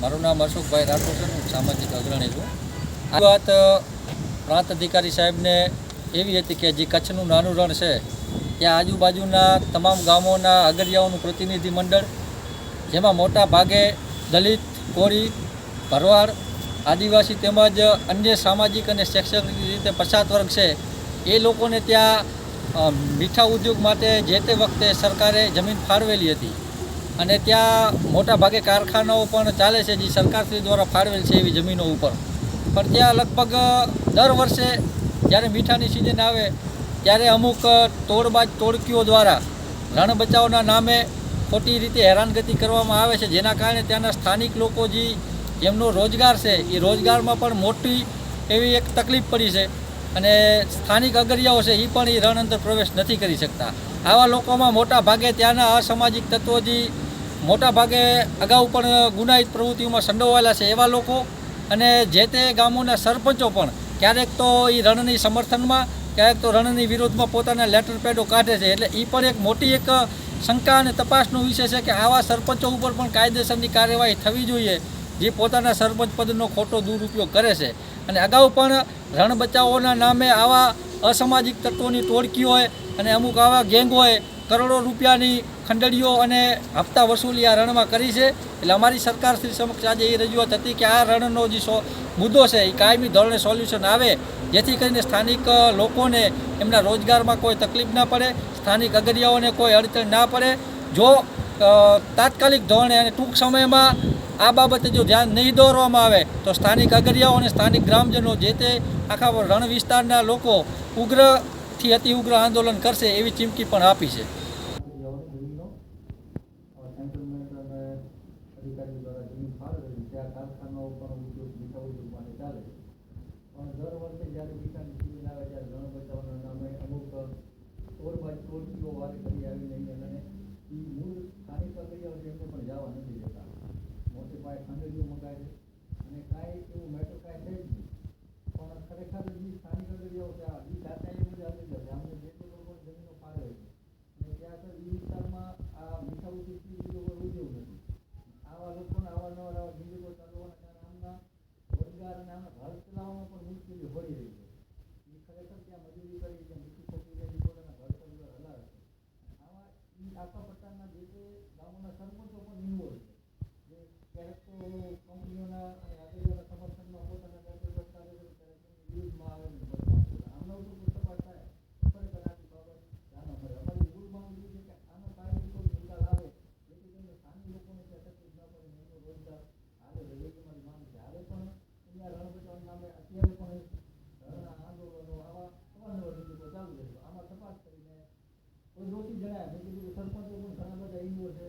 મારું નામ અશોકભાઈ રાઠોડ છે હું સામાજિક અગ્રણી છું. આ વાત પ્રાંત અધિકારી સાહેબને એવી હતી કે જે કચ્છનું નાનું રણ છે, ત્યાં આજુબાજુના તમામ ગામોના અગરિયાઓનું પ્રતિનિધિ મંડળ, જેમાં મોટા ભાગે દલિત કોરી ભરવાડ, આદિવાસી તેમજ અન્ય સામાજિક અને શૈક્ષણિક રીતે પછાત વર્ગ છે, એ લોકોને ત્યાં મીઠા ઉદ્યોગ માટે જે તે વખતે સરકારે જમીન ફાળવેલી હતી. અને ત્યાં મોટા ભાગે કારખાનાઓ પણ ચાલે છે, જે સરકારશ્રી દ્વારા ફાળવેલ છે એવી જમીનો ઉપર. પણ ત્યાં લગભગ દર વર્ષે જ્યારે મીઠાની સિઝન આવે, ત્યારે અમુક તોડબાજ તોડકીઓ દ્વારા રણ બચાવના નામે ખોટી રીતે હેરાનગતિ કરવામાં આવે છે, જેના કારણે ત્યાંના સ્થાનિક લોકો જે એમનો રોજગાર છે, એ રોજગારમાં પણ મોટી એવી એક તકલીફ પડી છે. અને સ્થાનિક અગરિયાઓ છે એ પણ એ રણ અંદર પ્રવેશ નથી કરી શકતા. આવા લોકોમાં મોટા ભાગે ત્યાંના અસામાજિક તત્વો જે મોટા ભાગે અગાઉ પણ ગુનાહિત પ્રવૃત્તિઓમાં સંડોવાયેલા છે એવા લોકો અને જે તે ગામોના સરપંચો પણ ક્યારેક તો એ રણની સમર્થનમાં, ક્યારેક તો રણની વિરોધમાં પોતાના લેટર પેડો કાઢે છે. એટલે એ પણ એક મોટી એક શંકા અને તપાસનો વિષય છે કે આવા સરપંચો ઉપર પણ કાયદેસરની કાર્યવાહી થવી જોઈએ, જે પોતાના સરપંચ પદનો ખોટો દુરુપયોગ કરે છે. અને અગાઉ પણ રણ બચાવોના નામે આવા અસામાજિક તત્વોની ટોળકીઓએ અને અમુક આવા ગેંગોએ કરોડો રૂપિયાની ખંડડીઓ અને હપ્તા વસૂલી આ રણમાં કરી છે. એટલે અમારી સરકાર શ્રી સમક્ષ આજે એ રજૂઆત હતી કે આ રણનો જે મુદ્દો છે, એ કાયમી ધોરણે સોલ્યુશન આવે, જેથી કરીને સ્થાનિક લોકોને એમના રોજગારમાં કોઈ તકલીફ ના પડે, સ્થાનિક અગરિયાઓને કોઈ અડચણ ના પડે. જો તાત્કાલિક ધોરણે અને ટૂંક સમયમાં આ બાબતે જો ધ્યાન નહીં દોરવામાં આવે, તો સ્થાનિક અગરિયાઓ અને સ્થાનિક ગ્રામજનો જે તે આખા રણ વિસ્તારના લોકો ઉગ્રથી અતિ ઉગ્ર આંદોલન કરશે એવી ચીમકી પણ આપી છે. અધિકારીઓ દ્વારા જમીન ફાળવેલી ત્યાં કારખાનાઓ પણ ઉદ્યોગ મીઠા ઉદ્યોગ માટે ચાલે છે પણ દર વર્ષે જ્યારે મીઠાની સિઝન આવે ત્યારે રણ બચાવવાના નામે અમુક તોડબાજ તોડકીઓ વારે કરી આવીને અહીંયા અને એ મૂળ સ્થાનિક અગરિયાઓ છે એમને પણ જવા નથી દેતા મોટે પાયે ખાંડડીઓ મંગાવે છે અને કાંઈ એવું મેટર કાંઈ છે જ નહીં પણ ખરેખર જે સ્થાનિક અગરિયાઓ છે આ એ જાતે એ બધા અગરિયા છે અમને જે તે લોકો જમીનો ફાળવે છે અને ત્યાં આગળ એ વિસ્તારમાં આ મીઠા ઉદ્યોગથી બીજો કોઈ ઉદ્યોગ નથી આવા લોકોને અવારનવાર આવા જિંદગીઓ ચાલવાના કારણે આમના ઘર ચલાવવામાં પણ મુશ્કેલી પડી છે. એ ખરેખર ત્યાં મજૂરી કરી ત્યાં મીઠી થતી રહી પોતાના ઘર પરિવાર છે. આમાં એ આખા પ્રકારના જે તે ગામોના સરપંચો પણ ઇન્વોલ્વ છે. જે ક્યારેક કંપનીઓના અને આગળના સરપંચ ઘણા બધા છે